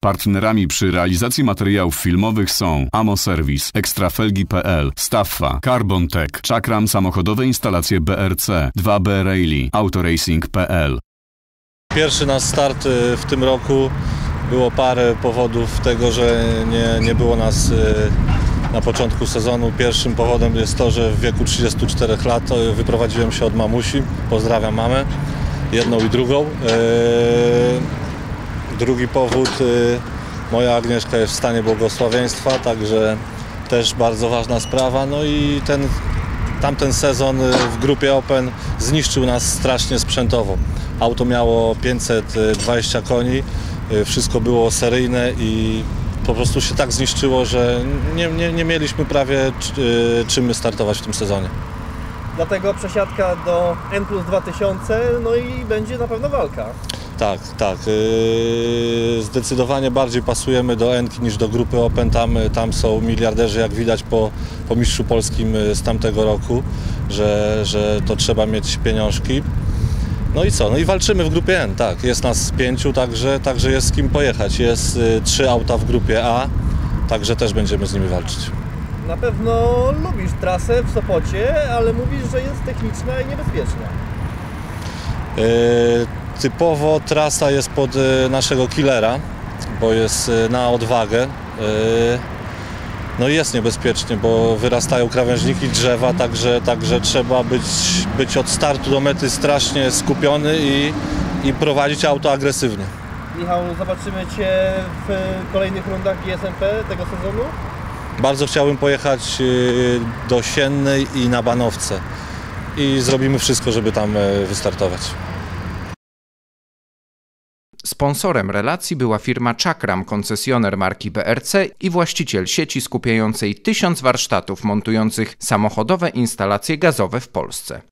Partnerami przy realizacji materiałów filmowych są Amo Service, Ekstrafelgi.pl, Staffa, Carbon Tech, Czakram Samochodowe Instalacje BRC, 2B Rally, Autoracing.pl. Pierwszy nasz start y, w tym roku było parę powodów tego, że nie, nie było nas y, na początku sezonu. Pierwszym powodem jest to, że w wieku 34 lat y, wyprowadziłem się od mamusi. Pozdrawiam mamę, jedną i drugą. Drugi powód, moja Agnieszka jest w stanie błogosławieństwa, także też bardzo ważna sprawa. No i ten tamten sezon w grupie Open zniszczył nas strasznie sprzętowo. Auto miało 520 koni, wszystko było seryjne i po prostu się tak zniszczyło, że nie, nie, nie mieliśmy prawie czym startować w tym sezonie. Dlatego przesiadka do N plus 2000, no i będzie na pewno walka. Tak, tak. Zdecydowanie bardziej pasujemy do Enki niż do grupy Open. Tam, tam są miliarderzy, jak widać po, po mistrzu polskim z tamtego roku, że, że to trzeba mieć pieniążki. No i co? No i walczymy w grupie N, tak. Jest nas pięciu, także, także jest z kim pojechać. Jest y, trzy auta w grupie A, także też będziemy z nimi walczyć. Na pewno lubisz trasę w Sopocie, ale mówisz, że jest techniczna i niebezpieczna. Yy, typowo trasa jest pod y, naszego killera, bo jest y, na odwagę. Yy, no i jest niebezpiecznie, bo wyrastają krawężniki drzewa, także, także trzeba być, być od startu do mety strasznie skupiony i, i prowadzić auto agresywnie. Michał, zobaczymy Cię w kolejnych rundach GSMP tego sezonu? Bardzo chciałbym pojechać do Siennej i na Banowce i zrobimy wszystko, żeby tam wystartować. Sponsorem relacji była firma Czakram, koncesjoner marki BRC i właściciel sieci skupiającej tysiąc warsztatów montujących samochodowe instalacje gazowe w Polsce.